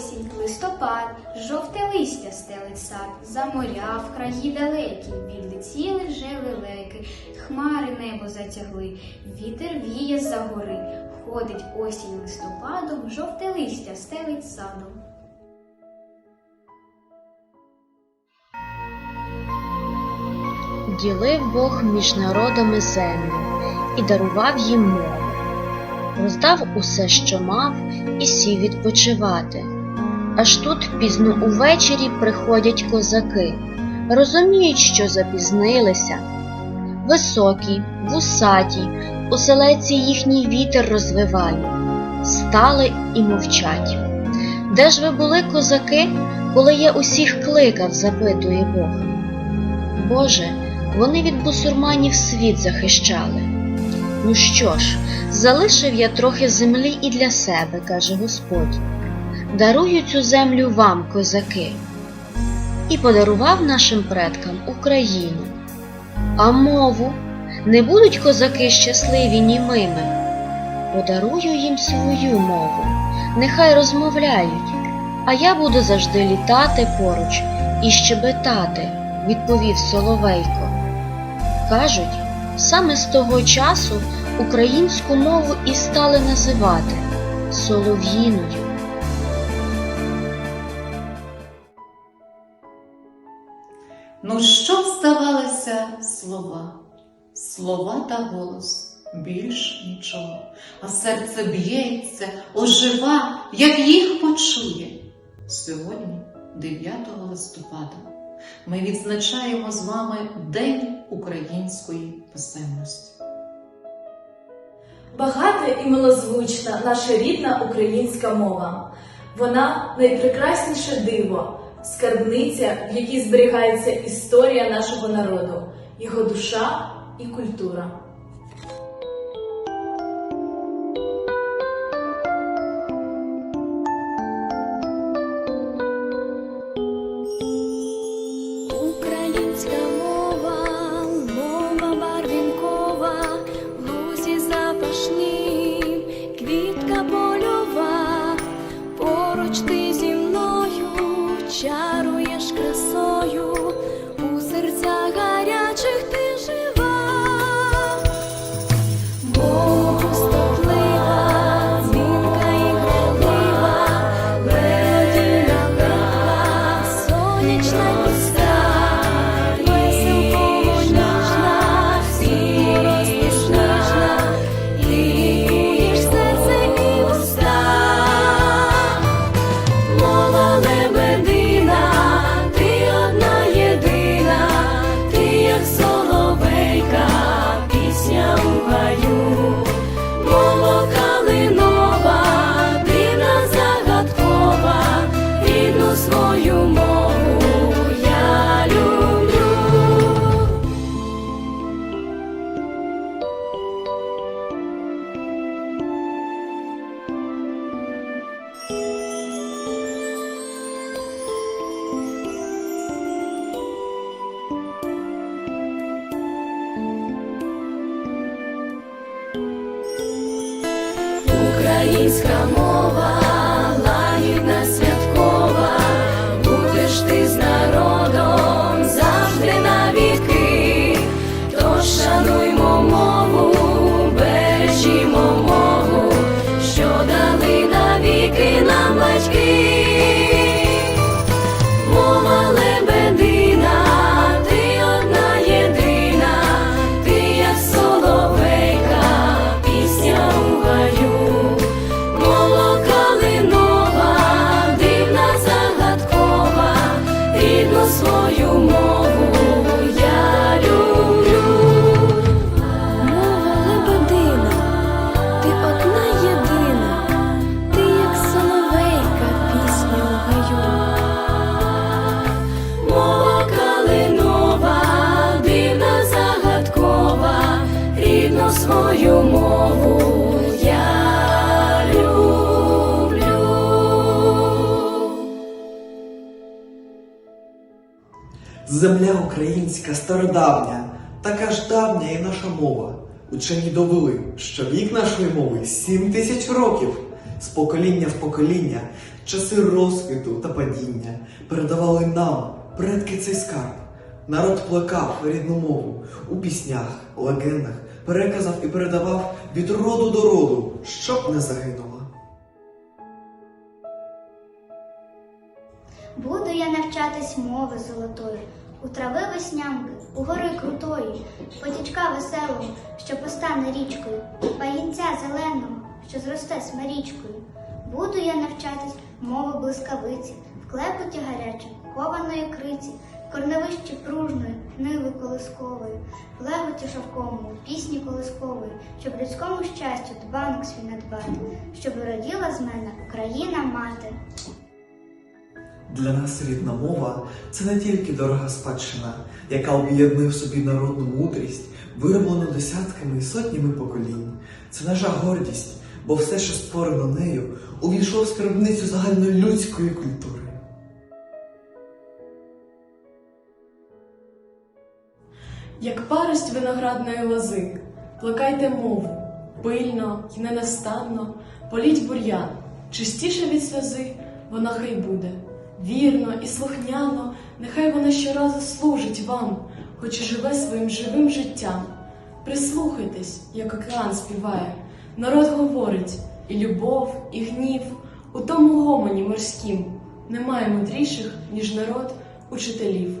осінь, листопад, жовте листя стелить сад, за моря в краї далекі, відлетіли вже лелеки, хмари небо затягли, вітер віє з-за гори, ходить осінь листопадом, жовте листя стелить садом. Ділив Бог між народами землю і дарував їм мову. Роздав усе, що мав, і сів відпочивати. Аж тут пізно увечері приходять козаки, розуміють, що запізнилися. Високі, вусаті, у селеці їхній вітер розвиває, стали і мовчать. Де ж ви були, козаки, коли я усіх кликав, запитує Бог. Боже, вони від бусурманів світ захищали. Ну що ж, залишив я трохи землі і для себе, каже Господь. Дарую цю землю вам, козаки, і подарував нашим предкам Україну. А мову не будуть козаки щасливі німими. Подарую їм свою мову, нехай розмовляють, а я буду завжди літати поруч і щебетати, відповів Соловейко. Кажуть, саме з того часу українську мову і стали називати солов'їною. Що здавалося слова, слова та голос, більш нічого, а серце б'ється, ожива, як їх почує. Сьогодні, 9 листопада, ми відзначаємо з вами День української писемності. Багата і милозвучна наша рідна українська мова. Вона найпрекрасніше диво, скарбниця, в якій зберігається історія нашого народу, його душа і культура. Hallelujah. Земля українська стародавня, така ж давня і наша мова. Учені довели, що вік нашої мови сім тисяч років. з покоління в покоління, часи розквіту та падіння передавали нам, предки цей скарб. Народ плекав рідну мову у піснях, легендах, переказав і передавав від роду до роду, щоб не загинула. Буду я навчатись мови золотої, у трави веснянки, у гори крутої, потічка веселого, що постане річкою, паїнця зеленого, що зросте смирічкою. Буду я навчатись мови блискавиці, в клепоті гарячим, кованої криці, в корневищі пружної, ниви колискової, в леготі шовковому, пісні колискової, щоб людському щастю дбанок свій надбати, щоб роділа з мене Україна мати. Для нас рідна мова це не тільки дорога спадщина, яка об'єднує в собі народну мудрість, вироблену десятками і сотнями поколінь. Це наша гордість, бо все, що створено нею, увійшло в скарбницю загальнолюдської культури. Як парость виноградної лози, плекайте мову, пильно й ненастанно, політь бур'ян, чистіше від сльози вона хай буде. Вірно і слухняно, нехай вона щоразу служить вам, хоч і живе своїм живим життям. Прислухайтесь, як океан співає, народ говорить і любов, і гнів у тому гомоні морськім. Немає мудріших, ніж народ учителів.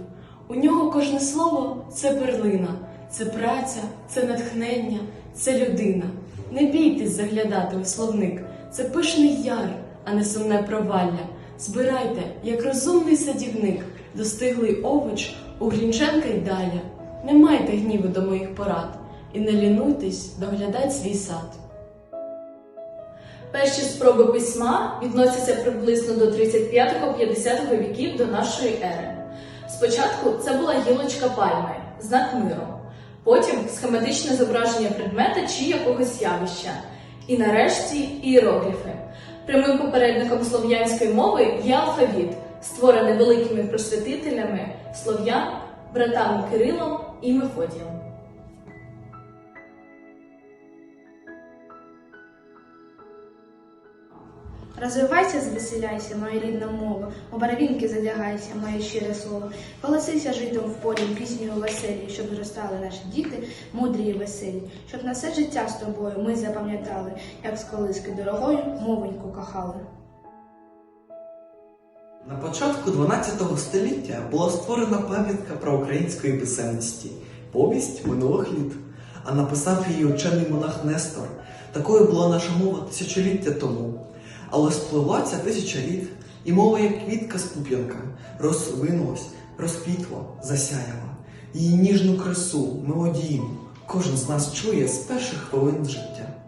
У нього кожне слово це перлина, це праця, це натхнення, це людина. Не бійтесь заглядати у словник, це пишний яр, а не сумне провалля. Збирайте, як розумний садівник, достиглий овоч у Грінченка й далі. Не майте гніву до моїх порад і не лінуйтесь доглядать свій сад. Перші спроби письма відносяться приблизно до 35-50 віків до нашої ери. Спочатку це була гілочка пальми, знак миру, потім схематичне зображення предмета чи якогось явища, і нарешті іерогліфи. Прямим попередником слов'янської мови є алфавіт, створений великими просвітителями слов'ян, братами Кирилом і Мефодієм. Розвивайся, звеселяйся, моя рідна мова, у барвінки задягайся, моє щире слово. Колосися житом в полі, піснею веселі, щоб зростали наші діти, мудрі і веселі, щоб на все життя з тобою ми запам'ятали, як з колиски дорогою мовеньку кохали. На початку 12 століття була створена пам'ятка про української писемності повість минулих літ, а написав її учений монах Нестор. Такою була наша мова тисячоліття тому. Але спливла тисяча літ, і мова, як квітка з пуп'янка, розвинулась, розквітла, засяяла. Її ніжну красу, мелодійну, кожен з нас чує з перших хвилин життя.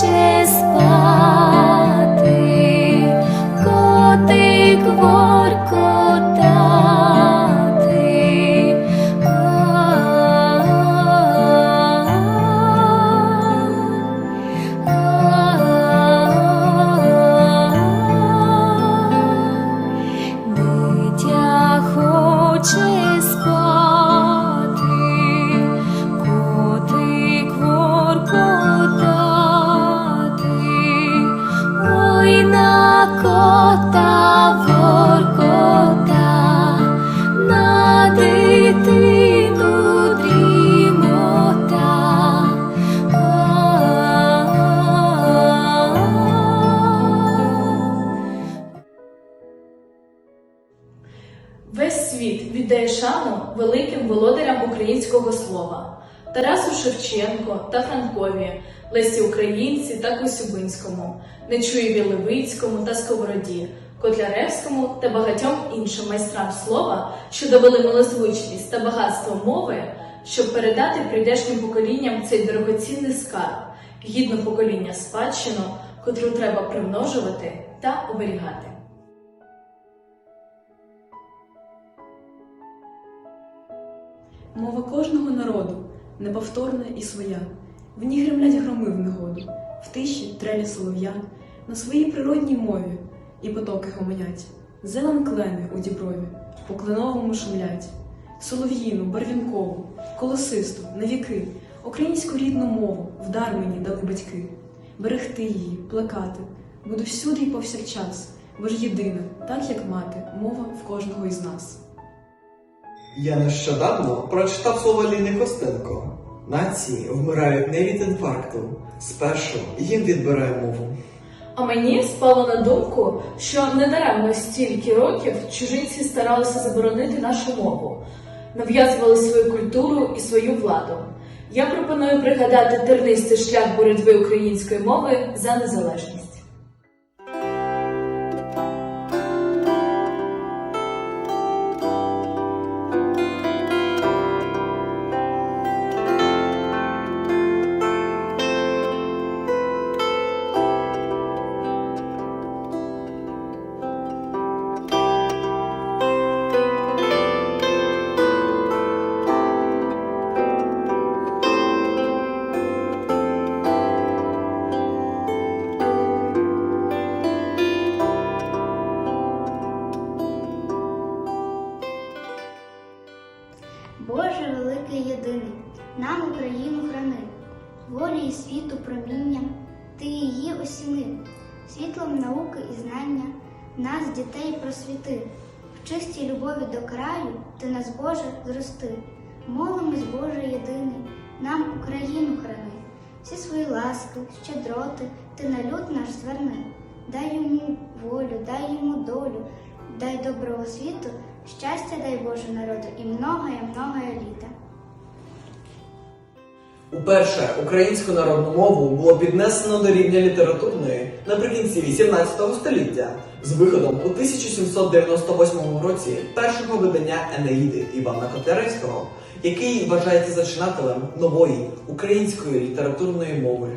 watches великим володарям українського слова Тарасу Шевченко та Франкові, Лесі Українці та Косюбинському, Нечуєві Левицькому та Сковороді, Котляревському та багатьом іншим майстрам слова, що довели милозвучність та багатство мови, щоб передати прийдешнім поколінням цей дорогоцінний скарб, гідну покоління спадщину, котру треба примножувати та оберігати. Мова кожного народу неповторна і своя. В ній гремлять громи в негоду, в тиші трелі солов'я, на своїй природній мові і потоки гомонять. Зелен клени у діброві, по кленовому шумлять. Солов'їну, барвінкову, колосисту, на віки, українську рідну мову в дар мені дали батьки. Берегти її, плекати, буду всюди і повсякчас, бо ж єдина, так як мати, мова в кожного із нас. Я нещодавно прочитав слово Ліни Костенко. Нації вмирають не від інфаркту. Спершу їм відбирає мову. А мені спало на думку, що недаремно стільки років чужинці старалися заборонити нашу мову, нав'язували свою культуру і свою владу. Я пропоную пригадати тернистий шлях боротьби української мови за незалежність. Світлом науки і знання, нас, дітей, просвіти, в чистій любові до краю ти нас, Боже, зрости. Молимось, Боже єдиний, нам Україну храни, всі свої ласки, щедроти, ти на люд наш зверни. Дай йому волю, дай йому долю, дай доброго світу, щастя дай Боже народу і многое, многое літа. Уперше українську народну мову було піднесено до рівня літературної наприкінці 18 століття з виходом у 1798 році першого видання Енеїди Івана Котляревського, який вважається зачинателем нової української літературної мови.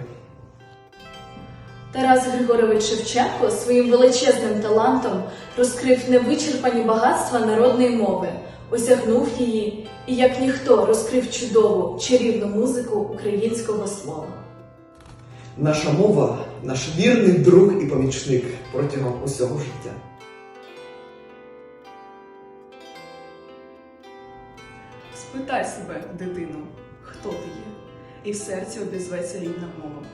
Тарас Григорович Шевченко своїм величезним талантом розкрив невичерпані багатства народної мови, осягнув її і, як ніхто, розкрив чудову чарівну музику українського слова. Наша мова наш вірний друг і помічник протягом усього життя. Спитай себе, дитино, хто ти є, і в серці обізветься рідна мова,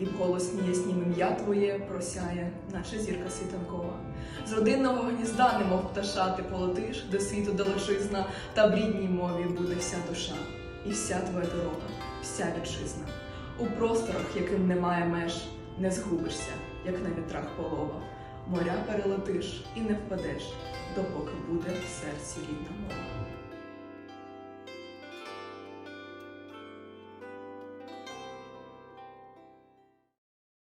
і в голосні яснім ім'я твоє просяє наша зірка світанкова. З родинного гнізда, немов пташа, ти полетиш до світу далечизна, та в рідній мові буде вся душа, і вся твоя дорога, вся вітчизна. У просторах, яким немає меж, не згубишся, як на вітрах полова. Моря перелетиш і не впадеш, допоки буде в серці рідна мова.